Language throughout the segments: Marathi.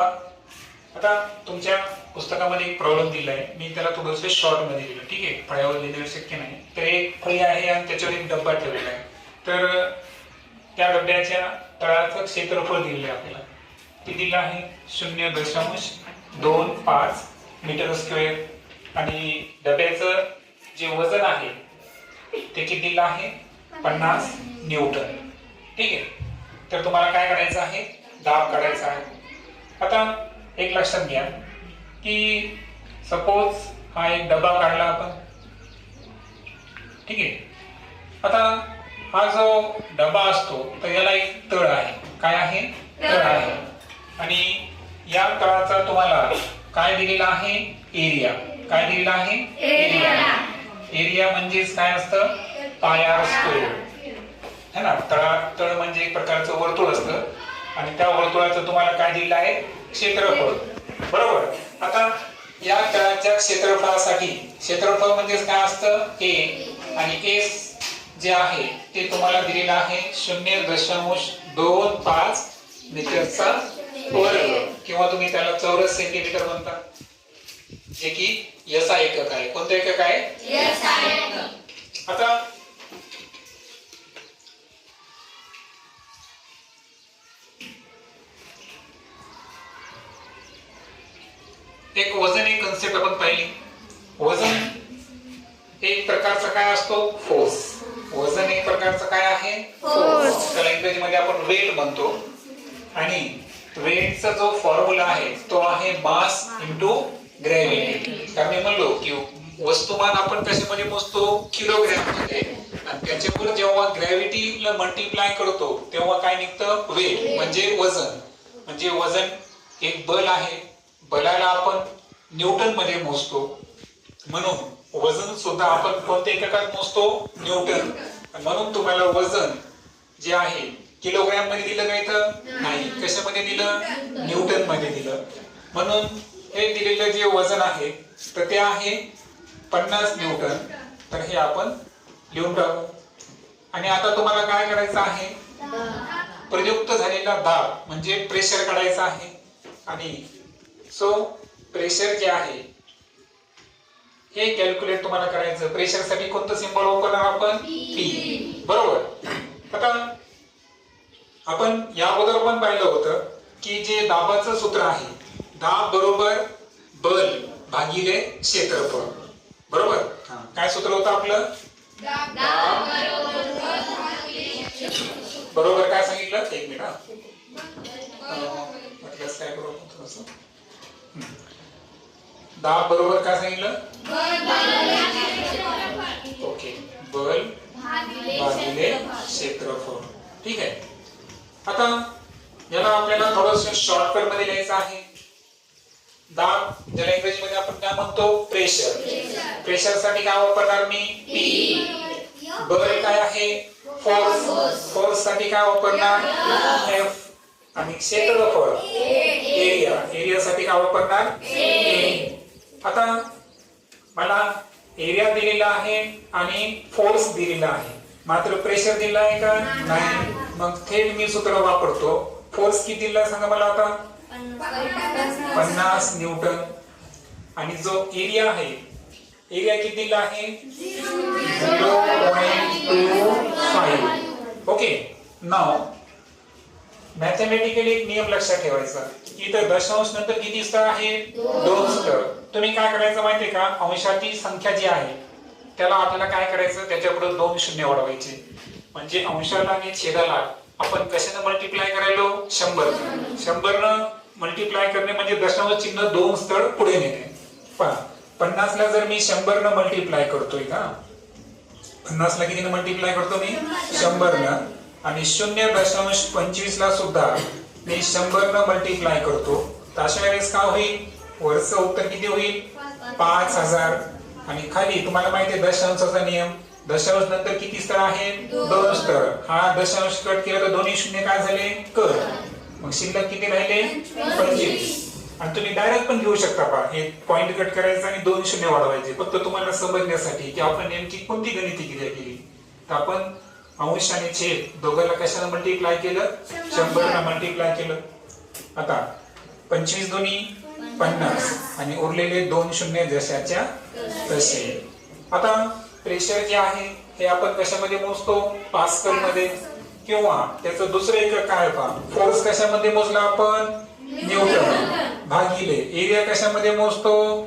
आता तुमच्या पुस्तकामध्ये एक प्रॉब्लेम दिला आहे. मी त्याला थोडंसं शॉर्टमध्ये दिलं. ठीक आहे? फळ्यावर लिहिणं शक्य नाही. तर एक फळी आहे आणि त्याच्यावर एक डब्बा ठेवलेला आहे. तर त्या डब्याच्या तळाचं क्षेत्रफळ दिलेलं आहे आपल्याला. ते दिलं आहे शून्य दशांश दोन पाच मीटर स्क्वेअर. आणि डब्याचं जे वजन आहे ते किती दिलं आहे? पन्नास न्यूटन. ठीक आहे? तर तुम्हाला काय करायचं आहे? दाब काढायचा आहे. आता एक लक्षात घ्या की सपोज हा एक डबा काढला आपण. ठीक आहे? आता हा जो डबा असतो तर याला एक तळ आहे. काय आहे? तळ आहे. आणि या तळाचा तुम्हाला काय दिलेला आहे? एरिया काय दिलेला आहे? एरिया एरिया म्हणजेच काय असतं? पायार स्क्वेअर है ना? तळा तळ म्हणजे एक प्रकारचं वर्तुळ असतं. आणि त्या वर्तुळाचं तुम्हाला काय दिलेलं आहे? क्षेत्रफळ. बरोबर? आता या तळाच्या क्षेत्रफळासाठी क्षेत्रफळ म्हणजेच काय असतं? ए आणि एस जे आहे ते तुम्हाला दिलेलं आहे शून्य दशांश दोन पाच मीटरचा वर्ग किंवा तुम्ही त्याला चौरस सेंटीमीटर म्हणता. जे की यसा एकक आहे. कोणतं एकक आहे? आता एक वजन एक कन्सेप्ट आपण पाहिली. वजन एक प्रकारचा काय असतो? फोर्स वजन एक प्रकारचं काय आहे? फोर्स त्याला इंग्रजीमध्ये आपण वेट म्हणतो. आणि वेटचा जो फॉर्म्युला आहे तो आहे मास इंटू ग्रॅव्हिटी तर मी म्हणलो की वस्तुमान आपण कशामध्ये मोजतो? किलोग्रॅममध्ये. आणि त्याच्यावर जेव्हा ग्रॅव्हिटीला मल्टिप्लाय करतो तेव्हा काय निघतं? वेट म्हणजे वजन. म्हणजे वजन एक बल आहे. बलाला आपण न्यूटनमध्ये मोजतो. म्हणून वजन सुद्धा आपण कोणत्या एककात मोजतो? न्यूटन. म्हणून तुम्हाला वजन जे आहे किलोग्रॅममध्ये दिलं का इथं? नाही. कशामध्ये दिलं? न्यूटनमध्ये दिलं. म्हणून हे दिलेलं जे वजन आहे तर ते आहे पन्नास न्यूटन. तर हे आपण लिहून टाकू. आणि आता तुम्हाला काय करायचं आहे? प्रयुक्त झालेला दाब म्हणजे प्रेशर काढायचा आहे. आणि सो प्रेशर जे आहे हे कॅल्क्युलेट तुम्हाला करायचं. प्रेशरसाठी कोणतं सिंबल वापरणार आपण? पी बरोबर? आता आपण या अगोदर पण पाहिलं होतं की जे दाबाचं सूत्र आहे दाब बरोबर बल भागिले क्षेत्रफळ. बरोबर? हा. काय सूत्र होतं आपलं? बरोबर. काय सांगितलं? एक मिनिट हा. काय? हम्म. दाब बरोबर काय सांगितलं? ओके. बल भागिले क्षेत्रफळ. ठीक आहे. आता याला आपल्याला थोडस शॉर्टकटमध्ये लिहायचं आहे. दाब ज्याला इंग्रजीमध्ये आपण काय म्हणतो? प्रेशर प्रेशरसाठी काय वापरणार मी? पी बल काय आहे? फोर्स फोर्ससाठी काय वापरणार? एफ आणि क्षेत्रफळ? एरिया एरिया साठी काय वापरणार? ए आता मला एरिया दिलेला आहे आणि फोर्स दिलेला आहे. मात्र प्रेशर दिला आहे का? नाही. मग थेट मी सूत्र वापरतो. फोर्स किती दिला सांगा मला आता? पन्नास न्यूटन. आणि जो एरिया आहे एरिया किती दिला आहे? Zero point two five. Okay नाव मॅथमॅटिकली एक नियम लक्षात ठेवायचा. इथं दशांश नंतर किती स्तर आहे? दोन स्तर तुम्ही काय करायचं माहितीये का? अंशाची संख्या जी आहे त्याला आपल्याला काय करायचं? त्याच्यापुढे दोन शून्य वाढवायचे. म्हणजे अंशाला आणि छेदाला आपण कशानं मल्टिप्लाय करायलो? शंभर शंभरनं मल्टिप्लाय करणे म्हणजे दशांश चिन्ह दोन स्तर पुढे नेणे. पहा पन्नासला जर मी शंभरनं मल्टिप्लाय करतोय का? पन्नासला कितीनं मल्टिप्लाय करतो मी? शंभरनं. आणि शून्य दशांश पंचवीस ला सुद्धा मी शंभर न मल्टिप्लाय करतो. तर अशा वेळेस काय होईल? वरचं उत्तर किती होईल? पाच हजार. आणि खाली तुम्हाला माहिती आहे दशांशाचा नियम. दशांश नंतर किती स्तर आहे? दोन. स्तर. हा दशांश कट केला तर दोन्ही शून्य काय झाले? कर. मग शिल्लक किती राहिले? पंचवीस. आणि तुम्ही डायरेक्ट पण घेऊ शकता पहा. हे पॉइंट कट करायचं आणि दोन शून्य वाढवायचे. फक्त तुम्हाला समजण्यासाठी की आपण नेमकी कोणती गणिती क्रिया केली? तर आपण अंश आणि छेद दोघांना कशाने मल्टिप्लाय केलं? शंभर. मल्टिप्लाय केलं. आता पंचवीस दोन्ही पन्नास. आणि उरलेले दोन शून्य जशाच्या तसे. आता प्रेशर जे आहे हे आपण कशामध्ये मोजतो? पास्कलमध्ये किंवा त्याचं दुसरं एक काय पहा? फोर्स कशामध्ये मोजला आपण? न्यूटन. भागिले. एरिया कशामध्ये मोजतो?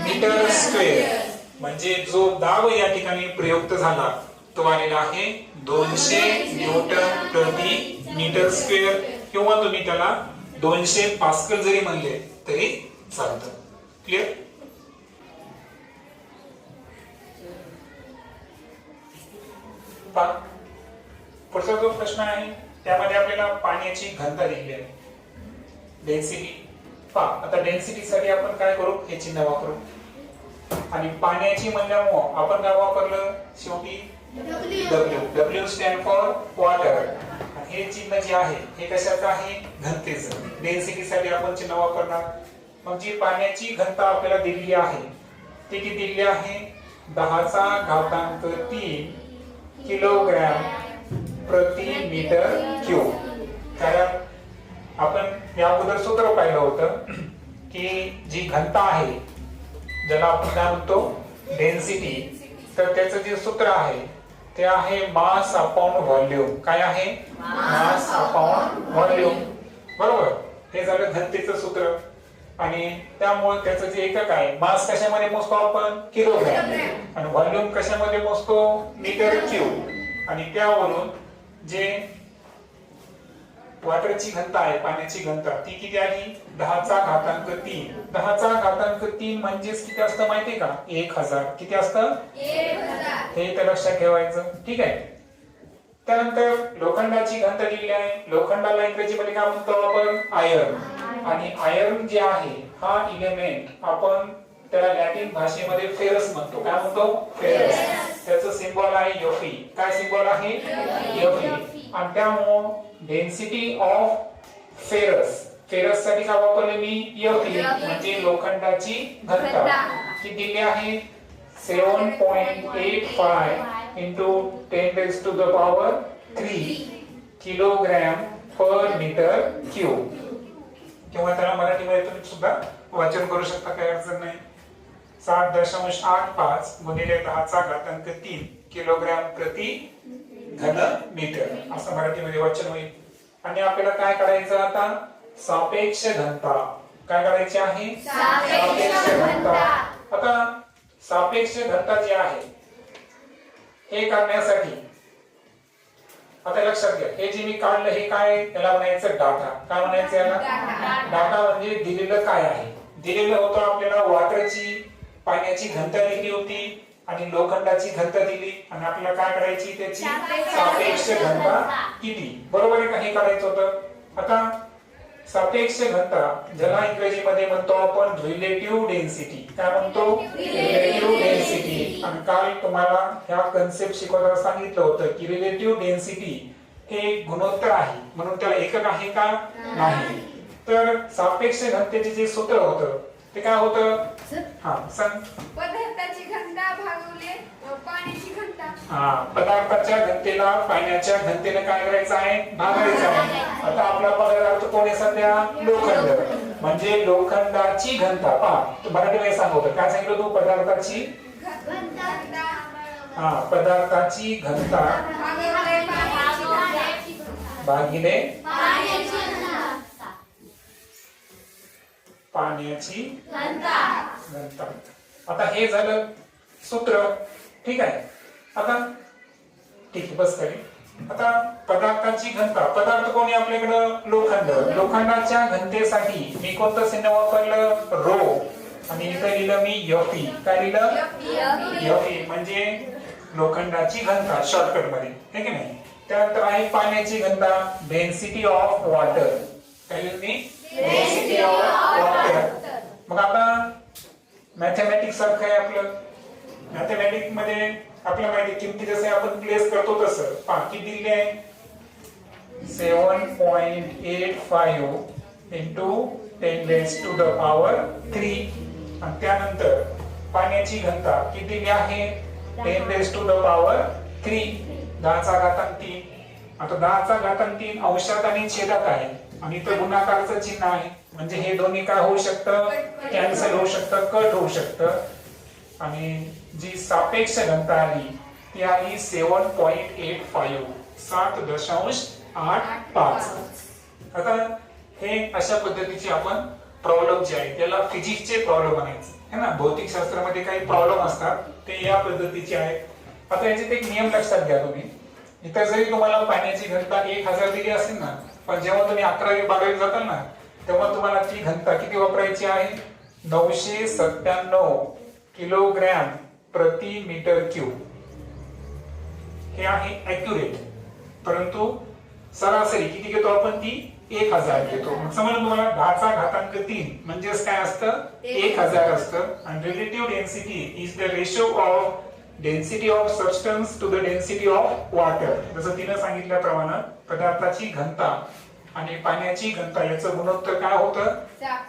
Metre square. म्हणजे जो दाब या ठिकाणी प्रयुक्त झाला तो आलेला आहे. दोनशे न्यूटन प्रति मीटर स्क्वेअर किंवा तुम्ही त्याला दोनशे पास्कल जरी म्हणले तरी चालत. क्लिअर पुढचा जो प्रश्न आहे त्यामध्ये आपल्याला पाण्याची घनता दिली आहे. डेन्सिटी पहा आता डेन्सिटी साठी आपण काय करू? हे चिन्ह वापरू. आणि पाण्याची म्हणल्यामुळं आपण काय वापरलं? शेवटी W W stand for water हे चिन्ह जे आहे हे कशाचं आहे? घनतेचं. डेन्सिटीसाठी आपण चिन्ह वापरणार. मग जी पाण्याची घनता आपल्याला दिलेली आहे ती किती दिलेली आहे? दहाचा घातांक तीन किलोग्रॅम प्रति मीटर क्यूब. कारण आपण या अगोदर सूत्र पाहिलं होतं की जी घनता आहे ज्याला आपण काय म्हणतो? डेन्सिटी तर त्याचं जे सूत्र आहे ते आहे मास अपॉन व्हॉल्यूम काय आहे? मास अपॉन व्हॉल्यूम बरोबर? हे झालं घनतेचं सूत्र. आणि त्यामुळे त्याचं जे एकक आहे मास कशामध्ये मोजतो आपण? किलोग्रॅम आणि व्हॉल्यूम कशामध्ये मोजतो? मीटर क्यूब आणि त्यावरून जे वॉटरची घनता आहे पाण्याची घनता. ती किती आली? दहाचा घातांक तीन. दहाचा घातांक तीन म्हणजेच किती असतं माहितीये का? एक हजार. किती असतं? हे तर लक्षात ठेवायचं. ठीक आहे. त्यानंतर लोखंडाची घनता दिलेली आहे. लोखंडाला इंग्रजीमध्ये काय म्हणतो आपण? आयर्न. आणि आयर्न जे आहे हा इलेमेंट आपण त्याला लॅटिन भाषेमध्ये फेरस म्हणतो. काय म्हणतो? फेरस. त्याचं सिम्बॉल आहे योफी. काय सिम्बॉल आहे? योफी. आणि त्यामुळं डेन्सिटी ऑफ फेरस फेरससाठी काय वापरले मी? योफी म्हणजे लोखंडाची घनता. ती दिली आहे seven point eight five into ten raise to the power three kilogram per metre cube किंवा त्याला मराठीमध्ये तुम्ही सुद्धा वाचन करू शकता काही अडचण नाही. सात दशांश आठ पाच गुणिले दहाचा घातांक तीन किलोग्रॅम प्रति घन मीटर असं मराठीमध्ये वाचन होईल. आणि आपल्याला काय करायचं आता? सापेक्ष घनता. काय करायची आहे? सापेक्ष घनता. आता सापेक्ष घनता जी आहे हे करण्यासाठी आता लक्षात घ्या हे जे मी काढलं हे काय? त्याला म्हणायचं डाटा काय म्हणायचं याला? डाटा म्हणजे दिलेलं काय आहे? दिलेलं होतं आपल्याला वॉटरची पाण्याची घनता दिली होती. आणि लोखंडाची घनता दिली आणि आपल्याला काय करायची? त्याची सापेक्ष घनता किती बरोबर आहे का? हे करायचं होतं. आता सापेक्ष घनता ज्याला इंग्रजीमध्ये म्हणतो आपण रिलेटिव्ह डेन्सिटी काय म्हणतो? रिलेटिव्ह डेन्सिटी आणि काल तुम्हाला ह्या कन्सेप्ट शिकवताना सांगितलं होतं की रिलेटिव्ह डेन्सिटी हे गुणोत्तर आहे. म्हणून त्याला एकक आहे का? नाही. तर सापेक्ष घनतेचे जे सूत्र होतं ते काय होतं? हा सांग. पदार्थाची घनता भागवले पाण्याची घनता हा पदार्थाच्या घनतेला पाण्याच्या घनतेने काय करायचं आहे? भागायचं आहे. आता आपला पदार्थ कोण आहे सध्या? लोखंड. म्हणजे लोखंडाची घनता पहा मराठीमध्ये सांगतो. काय सांगितलं तू? पदार्थाची? हा पदार्थाची घनता भागिले पाण्याची घनता पाण्याची घनता. आता हे झालं सूत्र. ठीक आहे? आता ठीक आहे बस करी आता पदार्थाची घनता. पदार्थ कोणी आपल्याकडं? लोखंड. लोखंडाच्या घनतेसाठी मी कोणतं चिन्ह वापरलं? रो. आणि इथं लिहिलं मी यफी. काय लिहिलं? यफी. म्हणजे लोखंडाची घनता शॉर्टकटमध्ये हे की नाही त्यानंतर आहे पाण्याची घनता डेन्सिटी ऑफ वॉटर काय लिहिलं मी? मग आता मॅथमॅटिक्स सारखं आहे आपलं. मॅथमॅटिक्समध्ये आपल्या माहिती किमती जसे आपण प्लेस करतो तसं. पहा किती दिली आहे. Seven point eight five into ten raise to the power three आणि त्यानंतर पाण्याची घनता किती दिली आहे? Ten raise to the power three दहाचा घातांक तीन. आता दहाचा घातांक तीन अंशात आणि छेदात आहे. आणि इथं गुणाकारचं चिन्ह आहे. म्हणजे हे दोन्ही काय होऊ शकतं? कॅन्सल होऊ शकतं कट होऊ शकतं. आणि जी सापेक्ष घनता आली ती आली सेवन पॉईंट एट फाईव्ह सात दशांश आठ पाच. आता हे अशा पद्धतीचे आपण प्रॉब्लेम जे आहे त्याला फिजिक्सचे प्रॉब्लेम म्हणायचे. है ना? भौतिक शास्त्रामध्ये काही प्रॉब्लेम असतात ते या पद्धतीचे आहेत. आता याच्यात एक नियम लक्षात घ्या तुम्ही. इथं जरी तुम्हाला पाण्याची घनता एक हजार दिली असेल ना पण जेव्हा तुम्ही अकरावी बारावी जाताल ना तेव्हा तुम्हाला ती घनता किती वापरायची आहे? नऊशे सत्त्याण्णव किलोग्रॅम प्रति मीटर क्यूब. हे आहे ऍक्युरेट परंतु सरासरी किती घेतो आपण ती? एक हजार घेतो. मग समजा तुम्हाला दहाचा घातांक तीन म्हणजेच काय असतं? एक हजार असतं. आणि relative density is the ratio of density of substance to the density of water जसं तिनं सांगितल्याप्रमाणे पदार्थाची घनता आणि पाण्याची घनता याचं गुणोत्तर काय होतं?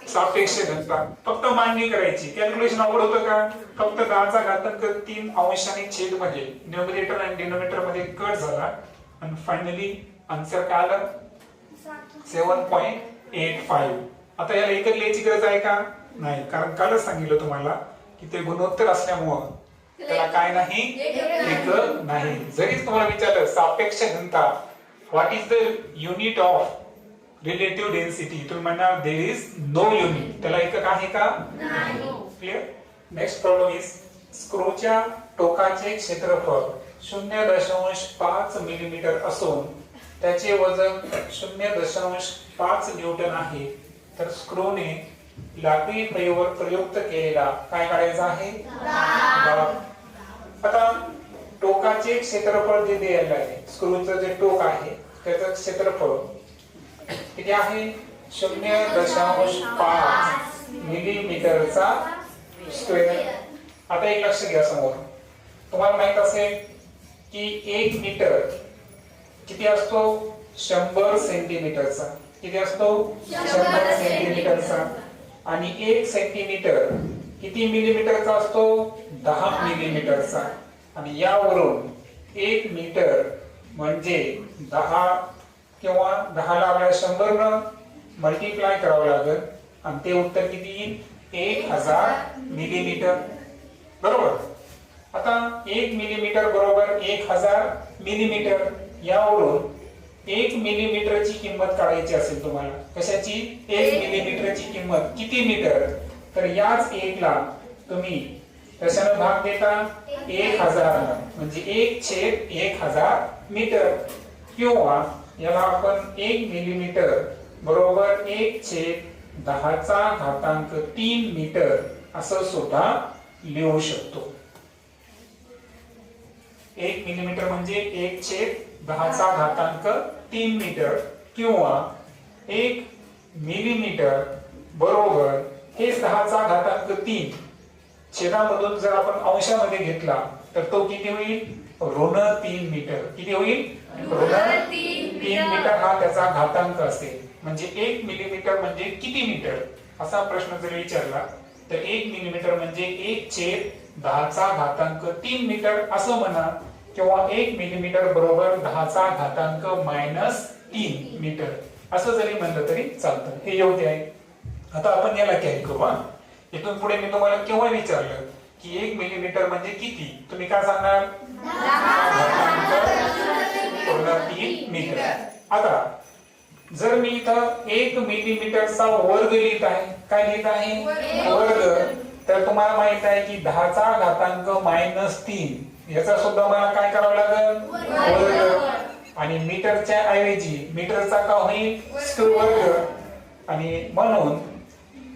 सापेक्ष. घनता. फक्त मांडणी करायची. कॅल्क्युलेशन अवघड होतं का? फक्त दहाचा घातांक तीन अंश आणि छेदमध्ये न्यूमरेटर आणि डिनोमिनेटरमध्ये कट झाला. आणि फायनली आन्सर काय आलं? सेवन पॉइंट एट फाईव्ह आता याला एकच लिहायची गरज आहे का? नाही. कारण कालच सांगितलं तुम्हाला की ते गुणोत्तर असल्यामुळं त्याला काय नाही? एक नाही. जरी तुम्हाला विचारलं सापेक्ष घनता what is the unit of relative density तुम्ही म्हणणार देर इज नो युनिट त्याला एकक आहे का? क्लिअर नेक्स्ट प्रॉब्लेम इज स्क्रूच्या टोकाचे क्षेत्रफळ शून्य दशांश पाच मिलीमीटर असून त्याचे वजन शून्य दशांश पाच न्यूटन आहे. तर स्क्रूने लाकडी फळीवर प्रयुक्त केलेला काय काढायचा आहे. आता टोकाचे क्षेत्रफळ जे द्यायला आहे स्क्रूचं जे टोक आहे त्याचं क्षेत्रफळ किती आहे? शून्य दशांश पाच मिलीमीटरचा स्क्वेअर आता एक लक्ष घ्या समोर. तुम्हाला माहीत असेल की एक मीटर किती असतो? शंभर सेंटीमीटरचा. किती असतो? शंभर सेंटीमीटरचा. आणि एक सेंटीमीटर किती मिलीमीटरचा असतो? दहा मिलीमीटरचा आणि यावरून एक मीटर म्हणजे दहा किंवा दहाला आपल्याला शंभर न मल्टिप्लाय करावं लागेल. आणि ते उत्तर किती येईल? एक हजार मिलीमीटर बरोबर? आता एक मिलीमीटर बरोबर एक हजार मिलीमीटर यावरून एक मिलीमीटरची किंमत काढायची असेल तुम्हाला कशाची? एक मिलीमीटरची किंमत. किती मीटर? तर याच एकला तुम्ही कशानं भाग देता? एक हजार म्हणजे एक छेद एक हजार मीटर. किंवा याला आपण एक मिलीमीटर बरोबर एक छेद दहाचा घातांक तीन मीटर असं सुद्धा लिहू शकतो. एक मिलीमीटर म्हणजे एक छेद दहाचा घातांक तीन मीटर किंवा एक मिलीमीटर बरोबर हेच दहाचा घातांक तीन. छेदामधून जर आपण अंशामध्ये घेतला तर तो किती होईल? ऋण तीन मीटर किती होईल? ऋण तीन मीटर हा त्याचा घातांक असेल. म्हणजे एक मिलीमीटर म्हणजे किती मीटर असा प्रश्न जर विचारला तर एक मिलीमीटर म्हणजे एक छेद दहाचा घातांक तीन मीटर असं म्हणा किंवा एक मिलीमीटर बरोबर दहाचा घातांक मायनस तीन मीटर. असं जरी म्हणलं तरी चालतं. हे योग्य आहे. आता आपण याला कॅरी करू हा. इथून पुढे मी तुम्हाला केव्हा विचारलं की एक मिलीमीटर म्हणजे किती? तुम्ही काय सांगणार? तीन मीटर. आता जर मी इथं एक मिलीमीटरचा वर्ग लिहित आहे काय लिहित आहे? वर्ग. तर तुम्हाला माहीत आहे की दहाचा घातांक मायनस तीन. याचा सुद्धा मला काय करावं लागेल? वर्ग. आणि मीटरच्या ऐवजी मीटरचा का होईल स्क्वेअर. वर्ग आणि म्हणून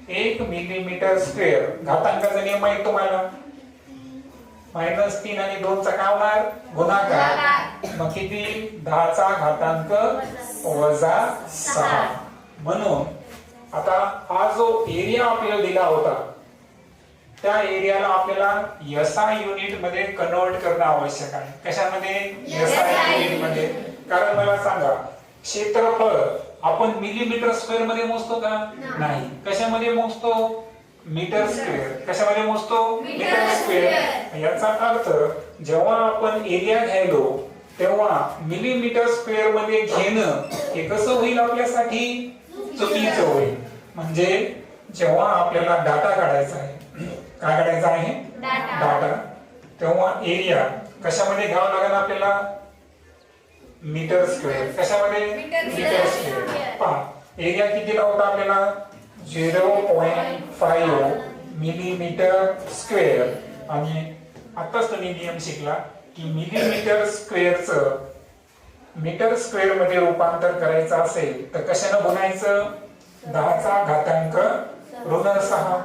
एक मिलीमीटर स्क्वेअर घातांकाचा नियम आहे तुम्हाला? मायनस तीन आणि दोनचा काय होणार? गुणाकार. मग किती? दहाचा घातांक वजा सहा. म्हणून आता हा जो एरिया आपल्याला दिला होता त्या एरियाला आपल्याला एसआय युनिटमध्ये कन्वर्ट करणं आवश्यक आहे. कशामध्ये? एसआय युनिटमध्ये. कारण मला सांगा क्षेत्रफळ आपण मिलीमीटर स्क्वेअरमध्ये मोजतो का? नाही. कशामध्ये मोजतो? मीटर स्क्वेअर कशामध्ये मोजतो? मीटर स्क्वेअर याचा अर्थ जेव्हा आपण एरिया घ्यायलो तेव्हा मिलीमीटर स्क्वेअरमध्ये घेणं हे कसं होईल आपल्यासाठी? चुकीचं. होईल. म्हणजे जेव्हा आपल्याला डाटा काढायचा आहे काय काढायचा आहे? डाटा. तेव्हा एरिया कशामध्ये घ्यावा लागेल आपल्याला? मीटर स्क्वेअर कशामध्ये? Metre square. पहा एरिया कितीला होता आपल्याला? Zero point five millimetre square आणि आताच तुम्ही नियम शिकला की मिलीमीटर स्क्वेअरचं मीटर स्क्वेअरमध्ये रूपांतर करायचं असेल तर कशानं गुणायचं? दहाचा घातांक ऋण सहा.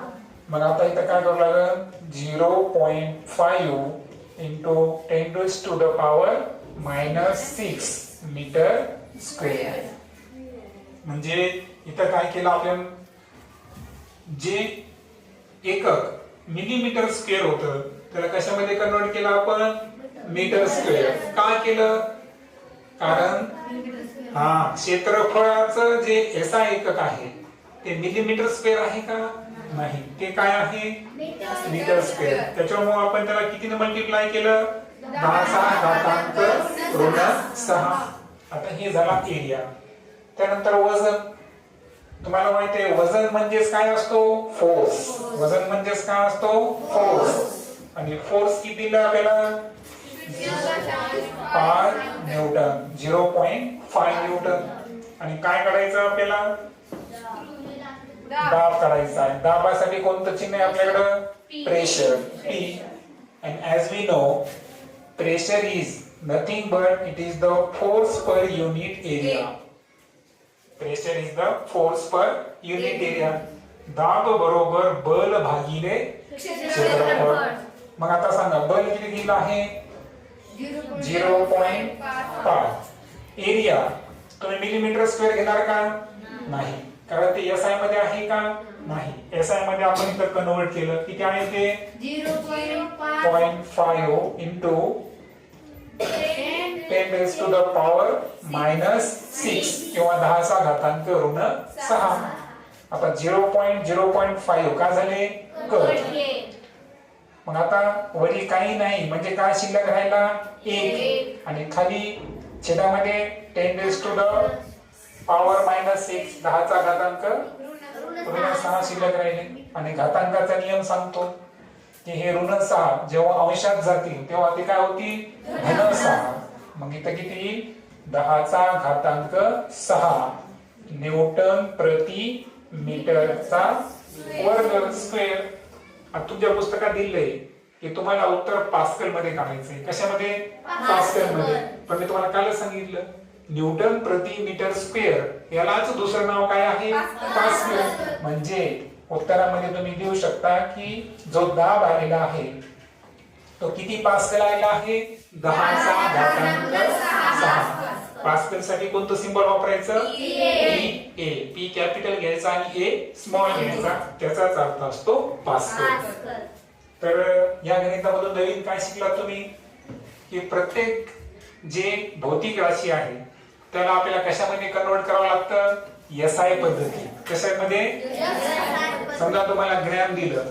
मग आता इथं काय करावं लागेल? Zero point five into ten to the power minus six metre square. म्हणजे इथं काय केलं आपण? जे एकक मिलीमीटर स्क्वेअर होतं त्याला कशामध्ये कन्वर्ट केलं आपण? Metre square. का केलं? कारण हा क्षेत्रफळाचं जे एसा एकक आहे ते मिलीमीटर स्क्वेअर आहे का? नाही. ते काय आहे? मीटर स्क्वेअर त्याच्यामुळे आपण त्याला कितीने मल्टिप्लाय केलं? दहा सहा घातांक ऋण सहा. आता हे झाला एरिया त्यानंतर वजन. तुम्हाला माहिती आहे वजन म्हणजेच काय असतो? फोर्स वजन म्हणजेच काय असतो? फोर्स आणि फोर्स किती दिला आपल्याला? पाच newton. Zero point five newton. आणि काय काढायचं आपल्याला? दाब. काढायचा आहे. दाबासाठी कोणतं चिन्ह आहे आपल्याकडं? Pressure P and as we know pressure is nothing but it is the force per unit area pressure is the force per unit area दाब बरोबर बल भागिले क्षेत्रफळ मग आता सांगा बल किती दिलं आहे? झिरो पॉईंट पाच. एरिया तुम्ही मिलीमीटर स्क्वेअर घेणार का? नाही. कारण ते एस आयमध्ये आहे का नाही? एस आयमध्ये आपण इथं कन्वर्ट केलं. किती आहे ते? Point five into ten raise to the power minus six किंवा दहाचा घातांक ऋण सहा. आता zero point zero point five का झाले? कट. मग आता वरी काही नाही. म्हणजे काय शिल्लक राहिला? एक. आणि खाली छेदामध्ये ten raise to the power minus six दहाचा घातांक. ऋण सहा शिल्लक राहिले. आणि घातांकाचा नियम सांगतो की हे ऋण सहा जेव्हा अंशात जातील तेव्हा ते काय होती? धन सहा. मग इथं किती? दहाचा घातांक सहा. न्यूटन प्रति मीटरचा वर्ग स्क्वेअर. आता तुमच्या पुस्तकात दिलंय की तुम्हाला उत्तर पास्कलमध्ये काढायचंय. कशामध्ये? पास्कलमध्ये पण मी तुम्हाला कालच सांगितलं. न्यूटन प्रति मीटर स्क्वेअर यालाच दुसरं नाव काय आहे? पास्कल म्हणजे उत्तरामध्ये तुम्ही देऊ शकता की जो दाब आलेला आहे तो किती पास्कल आलेला आहे? दहाचा घातांक सहा. पास्कलसाठी कोणतं सिंबल वापरायचं? P A. पी कॅपिटल घ्यायचा आणि ए स्मॉल घ्यायचा. त्याचाच अर्थ असतो पास्कल. तर या गणितामधून नवीन काय शिकला तुम्ही? की प्रत्येक जे भौतिक राशी आहे त्याला आपल्याला कशामध्ये कन्वर्ट करावं लागतं? एस आय पद्धती कशामध्ये? समजा तुम्हाला ग्रॅम दिलं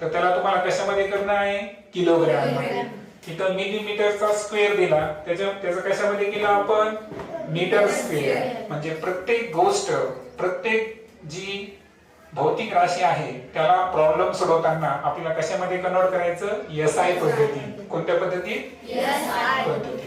तर त्याला तुम्हाला कशामध्ये करणं आहे? किलोग्रॅममध्ये. इथं मिलीमीटरचा स्क्वेअर दिला त्याच्या त्याचं कशामध्ये केलं आपण? मीटर स्क्वेअर म्हणजे प्रत्येक गोष्ट प्रत्येक जी भौतिक राशी आहे त्याला प्रॉब्लेम सोडवताना आपल्याला कशामध्ये कन्वर्ट करायचं? एस आय पद्धती कोणत्या पद्धती पद्धती